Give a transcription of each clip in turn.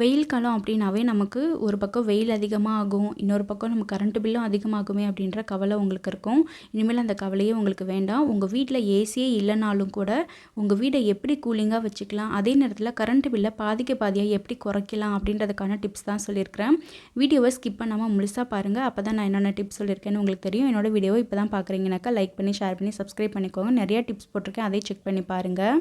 வெயில் காலம் அப்படின்னாவே நமக்கு ஒரு பக்கம் வெயில் அதிகமாக ஆகும் இன்னொரு பக்கம் நம்ம கரண்ட்டு பில்லும் அதிகமாகுமே அப்படின்ற கவலை உங்களுக்கு இருக்கும். இனிமேல் அந்த கவலையே உங்களுக்கு வேண்டாம். உங்கள் வீட்டில் ஏசியே இல்லைனாலும் கூட உங்கள் வீடை எப்படி கூலிங்காக வச்சுக்கலாம் அதே நேரத்தில் கரண்ட்டு பில்லை பாதிக்க பாதியாக எப்படி குறைக்கலாம் அப்படின்றதுக்கான டிப்ஸ் தான் சொல்லியிருக்கிறேன். வீடியோவை ஸ்கிப் பண்ணாமல் முழுசாக பாருங்கள் அப்போ தான் நான் என்னென்ன டிப்ஸ் சொல்லியிருக்கேன்னு உங்களுக்கு தெரியும். என்னோட வீடியோவை இப்போ தான் பார்க்குறீங்கனாக்கா லைக் பண்ணி ஷேர் பண்ணி சப்ஸ்கிரைப் பண்ணிக்கோங்க. நிறையா டிப்ஸ் போட்டிருக்கேன். அதை செக் பண்ணி பாருங்கள்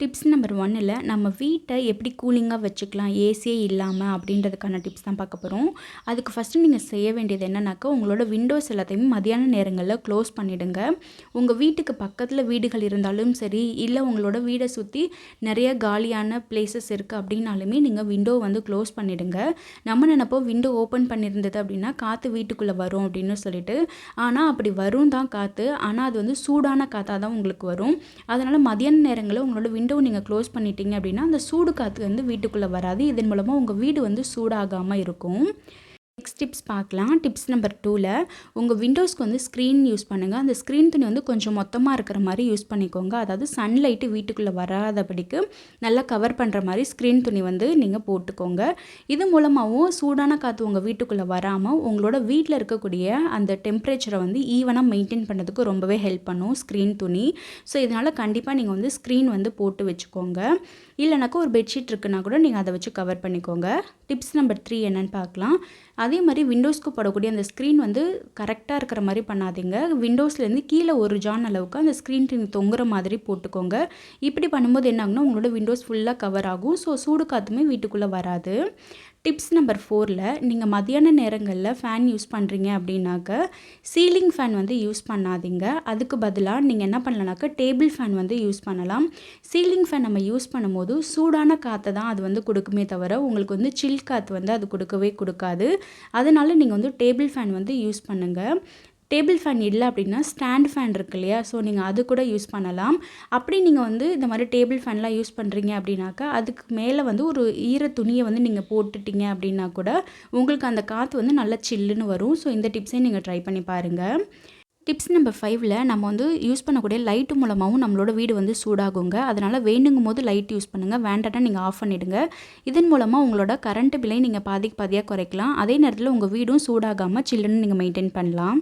டிப்ஸ் நம்பர் ஒன்னில் நம்ம வீட்டை எப்படி கூலிங்காக வச்சுக்கலாம் ஏசியே இல்லாமல் அப்படின்றதுக்கான டிப்ஸ் தான் பார்க்க போகிறோம் அதுக்கு ஃபஸ்ட்டு நீங்கள் செய்ய வேண்டியது என்னன்னாக்கா உங்களோட விண்டோஸ் எல்லாத்தையுமே மதியான நேரங்களில் க்ளோஸ் பண்ணிவிடுங்க உங்கள் வீட்டுக்கு பக்கத்தில் வீடுகள் இருந்தாலும் சரி இல்லை உங்களோட வீடை சுற்றி நிறைய காலியான பிளேசஸ் இருக்குது அப்படின்னாலுமே நீங்கள் விண்டோ வந்து க்ளோஸ் பண்ணிவிடுங்க நம்ம நினப்போம் விண்டோ ஓப்பன் பண்ணியிருந்தது அப்படின்னா காற்று வீட்டுக்குள்ளே வரும் அப்படின்னு சொல்லிட்டு. ஆனால் அப்படி வரும் தான் காற்று ஆனால் அது வந்து சூடான காற்றாக தான் உங்களுக்கு வரும். அதனால் மதியான நேரங்களில் உங்களோட விண்டோ விண்டோ நீங்கள் க்ளோஸ் பண்ணிட்டீங்க அப்படின்னா அந்த சூடு காற்று வந்து வீட்டுக்குள்ளே வராது. இதன் மூலமாக உங்கள் வீடு வந்து சூடாகாமல் இருக்கும். நெக்ஸ்ட் டிப்ஸ் பார்க்கலாம். டிப்ஸ் நம்பர் டூவில் உங்கள் விண்டோஸ்க்கு வந்து ஸ்க்ரீன் யூஸ் பண்ணுங்கள் அந்த ஸ்க்ரீன் துணி வந்து கொஞ்சம் மொத்தமாக இருக்கிற மாதிரி யூஸ் பண்ணிக்கோங்க. அதாவது சன்லைட்டு வீட்டுக்குள்ளே வராதபடிக்கு நல்லா கவர் பண்ணுற மாதிரி ஸ்க்ரீன் துணி வந்து நீங்கள் போட்டுக்கோங்க. இது மூலமாகவும் சூடான காற்று உங்கள் வீட்டுக்குள்ளே வராமல் உங்களோட வீட்டில் இருக்கக்கூடிய அந்த டெம்பரேச்சரை வந்து ஈவனாக மெயின்டைன் பண்ணுறதுக்கு ரொம்பவே ஹெல்ப் பண்ணும் ஸ்க்ரீன் துணி. ஸோ இதனால் கண்டிப்பாக நீங்கள் வந்து ஸ்க்ரீன் வந்து போட்டு வச்சுக்கோங்க. இல்லைனாக்கா ஒரு பெட்ஷீட் இருக்குன்னா கூட நீங்கள் அதை வச்சு கவர் பண்ணிக்கோங்க. டிப்ஸ் நம்பர் த்ரீ என்னென்னு பார்க்கலாம். அது அதே மாதிரி விண்டோஸ்க்கு போடக்கூடிய அந்த ஸ்க்ரீன் வந்து கரெக்டாக இருக்கிற மாதிரி பண்ணாதீங்க. விண்டோஸ்லேருந்து கீழே ஒரு ஜான் அளவுக்கு அந்த ஸ்க்ரீன் தொங்குற மாதிரி போட்டுக்கோங்க. இப்படி பண்ணும்போது என்ன ஆகுனா உங்களோட விண்டோஸ் ஃபுல்லாக கவர் ஆகும். ஸோ சூடு காற்றுமே வீட்டுக்குள்ளே வராது. டிப்ஸ் நம்பர் ஃபோரில் நீங்கள் மதியான நேரங்களில் ஃபேன் யூஸ் பண்ணுறீங்க அப்படின்னாக்க சீலிங் ஃபேன் வந்து யூஸ் பண்ணாதீங்க. அதுக்கு பதிலாக நீங்கள் என்ன பண்ணலானாக்கா டேபிள் ஃபேன் வந்து யூஸ் பண்ணலாம். சீலிங் ஃபேன் நம்ம யூஸ் பண்ணும்போது சூடான காற்றை தான் அது வந்து கொடுக்குமே தவிர உங்களுக்கு வந்து சில் காற்று வந்து அது கொடுக்கவே கொடுக்காது. அதனால் நீங்கள் வந்து டேபிள் ஃபேன் வந்து யூஸ் பண்ணுங்கள் டேபிள் ஃபேன் இல்லை அப்படின்னா ஸ்டாண்ட் ஃபேன் இருக்கு இல்லையா? ஸோ நீங்கள் அது கூட யூஸ் பண்ணலாம். அப்படி நீங்கள் வந்து இந்த மாதிரி டேபிள் ஃபேன்லாம் யூஸ் பண்ணுறீங்க அப்படின்னாக்கா அதுக்கு மேலே வந்து ஒரு ஈர துணியை வந்து நீங்கள் போட்டுட்டீங்க அப்படின்னா கூட உங்களுக்கு அந்த காற்று வந்து நல்லா சில்லுன்னு வரும். ஸோ இந்த டிப்ஸையும் நீங்கள் ட்ரை பண்ணி பாருங்கள் டிப்ஸ் நம்பர் ஃபைவ்ல நம்ம வந்து யூஸ் பண்ணக்கூடிய லைட்டு மூலமாகவும் நம்மளோட வீடு வந்து சூடாகுங்க. அதனால் வேணுங்கும் போது லைட் யூஸ் பண்ணுங்கள் வேண்டாட்டா நீங்கள் ஆஃப் பண்ணிவிடுங்க இதன் மூலமாக உங்களோட கரண்ட் பில்லை நீங்கள் பாதிக்கு பாதியாக குறைக்கலாம். அதே நேரத்தில் உங்கள் வீடும் சூடாகாமல் சில்லுன்னு நீங்கள் மெயின்டைன் பண்ணலாம்.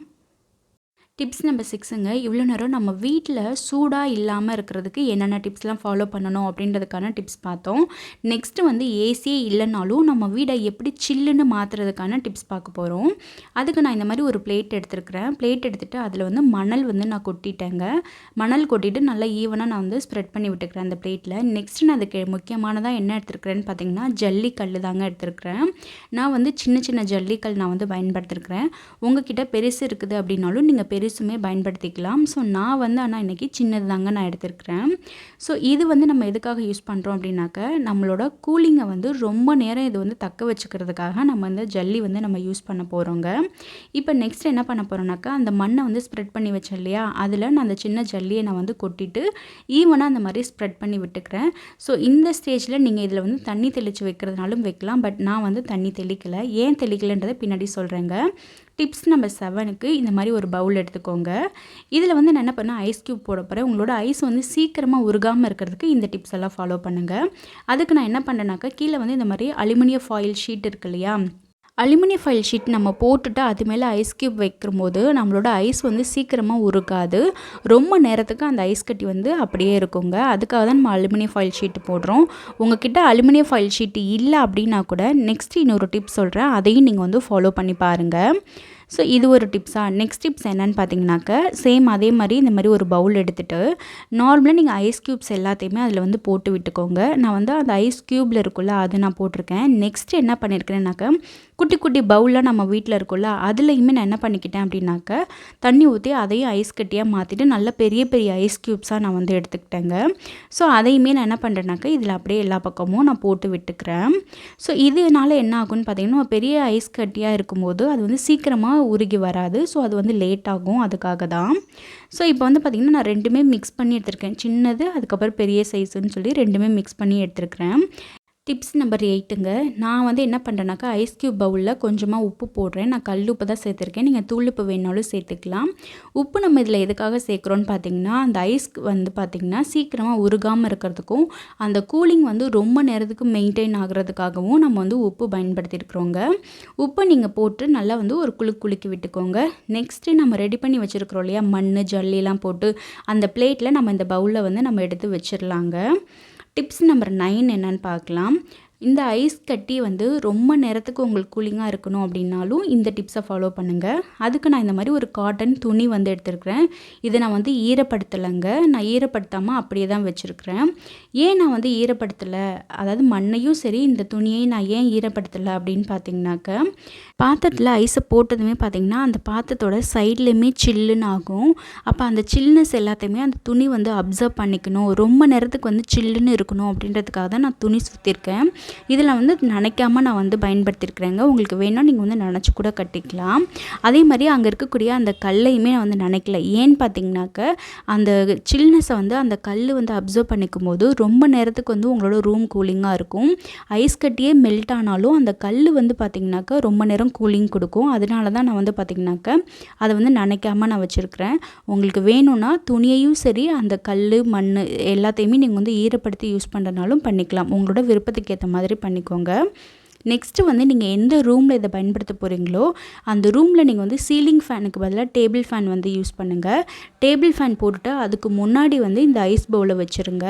டிப்ஸ் நம்பர் சிக்ஸுங்க இவ்வளோ நேரம் நம்ம வீட்டில் சூடாக இல்லாமல் இருக்கிறதுக்கு என்னென்ன டிப்ஸ்லாம் ஃபாலோ பண்ணணும் அப்படின்றதுக்கான டிப்ஸ் பார்த்தோம். நெக்ஸ்ட்டு வந்து ஏசியே இல்லைனாலும் நம்ம வீடை எப்படி சில்லுன்னு மாற்றுறதுக்கான டிப்ஸ் பார்க்க போகிறோம் அதுக்கு நான் இந்த மாதிரி ஒரு பிளேட் எடுத்துருக்கிறேன். பிளேட் எடுத்துகிட்டு அதில் வந்து மணல் வந்து நான் கொட்டிட்டேங்க. மணல் கொட்டிட்டு நல்லா ஈவனாக நான் வந்து ஸ்ப்ரெட் பண்ணி விட்டுக்கிறேன் அந்த பிளேட்டில் நெக்ஸ்ட் நான் அதுக்கு முக்கியமானதாக என்ன எடுத்துருக்கிறேன்னு பார்த்தீங்கன்னா ஜல்லிக்கல் தாங்க எடுத்துருக்கிறேன். நான் வந்து சின்ன சின்ன ஜல்லிக்கல் நான் வந்து பயன்படுத்திருக்கிறேன். உங்ககிட்ட பெருசு இருக்குது அப்படின்னாலும் நீங்கள் பெருசு சர்வீஸுமே பயன்படுத்திக்கலாம். ஸோ நான் வந்து ஆனால் இன்றைக்கி சின்னது தாங்க நான் எடுத்திருக்கிறேன். ஸோ இது வந்து நம்ம எதுக்காக யூஸ் பண்ணுறோம் அப்படின்னாக்க நம்மளோட கூலிங்கை வந்து ரொம்ப நேரம் இது வந்து தக்க வச்சுக்கிறதுக்காக நம்ம வந்து ஜல்லி வந்து நம்ம யூஸ் பண்ண போகிறோங்க இப்போ நெக்ஸ்ட் என்ன பண்ண போகிறோம்னாக்கா அந்த மண்ணை வந்து ஸ்ப்ரெட் பண்ணி வச்சேன் இல்லையா? அதில் நான் அந்த சின்ன ஜல்லியை நான் வந்து கொட்டிட்டு ஈவனாக அந்த மாதிரி ஸ்ப்ரெட் பண்ணி விட்டுக்கிறேன். ஸோ இந்த ஸ்டேஜில் நீங்கள் இதில் வந்து தண்ணி தெளித்து வைக்கிறதுனாலும் வைக்கலாம். பட் நான் வந்து தண்ணி தெளிக்கலை. ஏன் தெளிக்கலைன்றதை பின்னாடி சொல்கிறேங்க டிப்ஸ் நம்பர் செவனுக்கு இந்த மாதிரி ஒரு பவுல் எடுத்துக்கோங்க. இதில் வந்து நான் என்ன பண்ணேன் ஐஸ் க்யூப் போட போகிறேன் உங்களோட ஐஸ் வந்து சீக்கிரமாக உருகாமல் இருக்கிறதுக்கு இந்த டிப்ஸ் எல்லாம் ஃபாலோ பண்ணுங்கள் அதுக்கு நான் என்ன பண்ணேனாக்கா கீழே வந்து இந்த மாதிரி அலுமினிய ஃபாயில் ஷீட் இருக்கு இல்லையா? அலுமினியம் ஃபைல் ஷீட் நம்ம போட்டுட்டு அது மேலே ஐஸ் க்யூப் வைக்கும்போது நம்மளோட ஐஸ் வந்து சீக்கிரமாக உருக்காது ரொம்ப நேரத்துக்கு அந்த ஐஸ் கட்டி வந்து அப்படியே இருக்குங்க. அதுக்காக தான் நம்ம அலுமினியம் ஃபைல் ஷீட்டு போடுறோம். உங்ககிட்ட அலுமினியம் ஃபைல் ஷீட்டு இல்லை அப்படின்னா கூட நெக்ஸ்ட் இன்னொரு டிப்ஸ் சொல்கிறேன் அதையும் நீங்கள் வந்து ஃபாலோ பண்ணி பாருங்கள் ஸோ இது ஒரு டிப்ஸாக நெக்ஸ்ட் டிப்ஸ் என்னன்னு பார்த்தீங்கன்னாக்க சேம் அதே மாதிரி இந்த மாதிரி ஒரு பவுல் எடுத்துகிட்டு நார்மலாக நீங்கள் ஐஸ் க்யூப்ஸ் எல்லாத்தையுமே அதில் வந்து போட்டு விட்டுக்கோங்க. நான் வந்து அந்த ஐஸ் க்யூப்பில் இருக்குல்ல அது நான் போட்டிருக்கேன். நெக்ஸ்ட் என்ன பண்ணியிருக்கிறேன்னாக்க குட்டி குட்டி பவுலில் நம்ம வீட்டில் இருக்கும்ல அதுலேயுமே நான் என்ன பண்ணிக்கிட்டேன் அப்படின்னாக்க தண்ணி ஊற்றி அதையும் ஐஸ் கட்டியாக மாற்றிட்டு நல்ல பெரிய பெரிய ஐஸ் க்யூப்ஸாக நான் வந்து எடுத்துக்கிட்டேங்க. ஸோ அதையுமே நான் என்ன பண்ணுறேன்னாக்கா இதில் அப்படியே எல்லா பக்கமும் நான் போட்டு விட்டுக்கிறேன். ஸோ இதனால் என்ன ஆகும்னு பார்த்தீங்கன்னா பெரிய ஐஸ் கட்டியாக இருக்கும்போது அது வந்து சீக்கிரமாக உருகி வராது. ஸோ அது வந்து லேட் ஆகும். அதுக்காக தான். ஸோ இப்போ வந்து பார்த்திங்கன்னா நான் ரெண்டுமே மிக்ஸ் பண்ணி எடுத்திருக்கேன். சின்னது அதுக்கப்புறம் பெரிய சைஸுன்னு சொல்லி ரெண்டுமே மிக்ஸ் பண்ணி எடுத்திருக்கிறேன். டிப்ஸ் நம்பர் எயிட்டுங்க நான் வந்து என்ன பண்ணுறேனாக்கா ஐஸ் க்யூப் பவுலில் கொஞ்சமாக உப்பு போடுறேன். நான் கல் உப்பு தான் சேர்த்துருக்கேன். நீங்கள் தூள் உப்பு வேணாலும் சேர்த்துக்கலாம். உப்பு நம்ம இதில் எதுக்காக சேர்க்குறோன்னு பார்த்தீங்கன்னா அந்த ஐஸ் வந்து பார்த்திங்கன்னா சீக்கிரமாக உருகாமல் இருக்கிறதுக்கும் அந்த கூலிங் வந்து ரொம்ப நேரத்துக்கு மெயின்டைன் ஆகிறதுக்காகவும் நம்ம வந்து உப்பு பயன்படுத்தியிருக்கிறோங்க. உப்பை நீங்கள் போட்டு நல்லா வந்து ஒரு குழு குலுக்கி விட்டுக்கோங்க. நெக்ஸ்ட்டு நம்ம ரெடி பண்ணி வச்சுருக்கிறோம் இல்லையா மண் ஜல்லிலாம் போட்டு அந்த பிளேட்டில் நம்ம இந்த பவுலில் வந்து நம்ம எடுத்து வச்சிடலாங்க டிப்ஸ் நம்பர் நைன் என்னன்னு பார்க்கலாம். இந்த ஐஸ் கட்டி வந்து ரொம்ப நேரத்துக்கு உங்களுக்கு கூலிங்காக இருக்கணும் அப்படின்னாலும் இந்த டிப்ஸை ஃபாலோ பண்ணுங்கள் அதுக்கு நான் இந்த மாதிரி ஒரு காட்டன் துணி வந்து எடுத்துருக்கிறேன். இதை நான் வந்து ஈரப்படுத்தலைங்க. நான் ஈரப்படுத்தாமல் அப்படியே தான் வச்சுருக்கிறேன். ஏன் நான் வந்து ஈரப்படுத்தலை? அதாவது மண்ணையும் சரி இந்த துணியையும் நான் ஏன் ஈரப்படுத்தலை அப்படின்னு பார்த்தீங்கன்னாக்க பாத்திரத்தில் ஐஸை போட்டதுமே பார்த்திங்கன்னா அந்த பாத்திரத்தோட சைட்லேயுமே சில்லுன்னு ஆகும். அப்போ அந்த சில்னஸ் எல்லாத்தையுமே அந்த துணி வந்து அப்சர்வ் பண்ணிக்கணும். ரொம்ப நேரத்துக்கு வந்து சில்லுன்னு இருக்கணும் அப்படின்றதுக்காக தான் நான் துணி சுற்றிருக்கேன் இதில் வந்து நினைக்காம நான் வந்து பயன்படுத்தியிருக்கிறேங்க உங்களுக்கு வேணும் நீங்கள் வந்து நினச்சி கூட கட்டிக்கலாம். அதே மாதிரி அங்கே இருக்கக்கூடிய அந்த கல்லையுமே நான் வந்து நினைக்கல. ஏன்னு பார்த்தீங்கன்னாக்க அந்த சில்னஸை வந்து அந்த கல் வந்து அப்சர்வ் பண்ணிக்கும் போது ரொம்ப நேரத்துக்கு வந்து உங்களோட ரூம் கூலிங்காக இருக்கும். ஐஸ் கட்டியே மெல்ட் ஆனாலும் அந்த கல் வந்து பார்த்திங்கனாக்கா ரொம்ப நேரம் கூலிங் கொடுக்கும். அதனால தான் நான் வந்து பார்த்திங்கனாக்க அதை வந்து நினைக்காம நான் வச்சுருக்கிறேன். உங்களுக்கு வேணும்னா துணியையும் சரி அந்த கல் மண் எல்லாத்தையுமே நீங்கள் வந்து ஈரப்படுத்தி யூஸ் பண்ணுறனாலும் பண்ணிக்கலாம். உங்களோட விருப்பத்துக்கு ஏற்ற மாதிரி பண்ணிக்கோங்க. நெக்ஸ்ட்டு வந்து நீங்கள் எந்த ரூமில் இதை பயன்படுத்த போகிறீங்களோ அந்த ரூமில் நீங்கள் வந்து சீலிங் ஃபேனுக்கு பதிலாக டேபிள் ஃபேன் வந்து யூஸ் பண்ணுங்கள் டேபிள் ஃபேன் போட்டுட்டு அதுக்கு முன்னாடி வந்து இந்த ஐஸ் பவுலை வச்சுருங்க.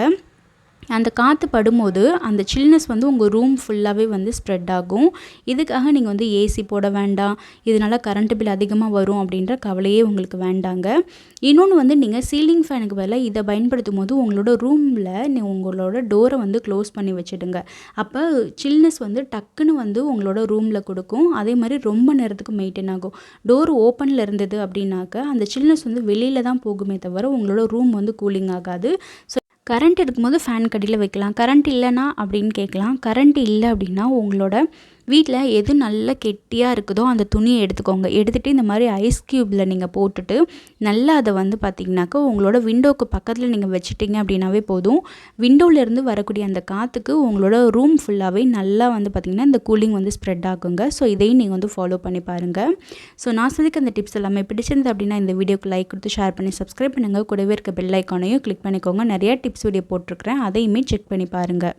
அந்த காற்று படும்போது அந்த சில்னஸ் வந்து உங்கள் ரூம் ஃபுல்லாகவே வந்து ஸ்ப்ரெட் ஆகும். இதுக்காக நீங்கள் வந்து ஏசி போட வேண்டாம். இதனால் கரண்ட் பில் அதிகமாக வரும் அப்படின்ற கவலையே உங்களுக்கு வேண்டாங்க. இன்னொன்று வந்து நீங்கள் சீலிங் ஃபேனுக்கு பதிலாக இதை பயன்படுத்தும் போது உங்களோட ரூமில் நீங்கள் உங்களோட டோரை வந்து க்ளோஸ் பண்ணி வச்சுடுங்க. அப்போ சில்னஸ் வந்து டக்குன்னு வந்து உங்களோட ரூமில் கொடுக்கும். அதே மாதிரி ரொம்ப நேரத்துக்கு மெயின்டைன் ஆகும். டோர் ஓப்பனில் இருந்தது அப்படின்னாக்க அந்த சில்னஸ் வந்து வெளியில் தான் போகுமே தவிர உங்களோட ரூம் வந்து கூலிங் ஆகாது. ஸோ கரண்ட் இருக்கும்போது ஃபேன் கடியில் வைக்கலாம். கரண்ட் இல்லைனா அப்படின்னு கேட்கலாம். கரண்ட் இல்லை அப்படின்னா உங்களோட வீட்டில் எது நல்ல கெட்டியாக இருக்குதோ அந்த துணியை எடுத்துக்கோங்க. எடுத்துகிட்டு இந்த மாதிரி ஐஸ் க்யூப்பில் நீங்கள் போட்டுட்டு நல்லா அதை வந்து பார்த்திங்கனாக்கா உங்களோட விண்டோவுக்கு பக்கத்தில் நீங்கள் வச்சுட்டிங்க அப்படின்னாவே போதும். விண்டோவிலேருந்து வரக்கூடிய அந்த காற்றுக்கு உங்களோட ரூம் ஃபுல்லாகவே நல்லா வந்து பார்த்திங்கன்னா இந்த கூலிங் வந்து ஸ்ப்ரெட் ஆகுங்க. ஸோ இதையும் நீங்கள் வந்து ஃபாலோ பண்ணி பாருங்கள் ஸோ நான் சொல்லிக்க அந்த டிப்ஸ் எல்லாமே பிடிச்சிருந்து அப்படின்னா இந்த வீடியோக்கு லைக் கொடுத்து ஷேர் பண்ணி சப்ஸ்கிரைப் பண்ணுங்கள் கூடவே இருக்க பெல் ஐக்கானையும் கிளிக் பண்ணிக்கோங்க. நிறையா டிப்ஸ் வீடியோ போட்டிருக்கிறேன். அதையுமே செக் பண்ணி பாருங்கள்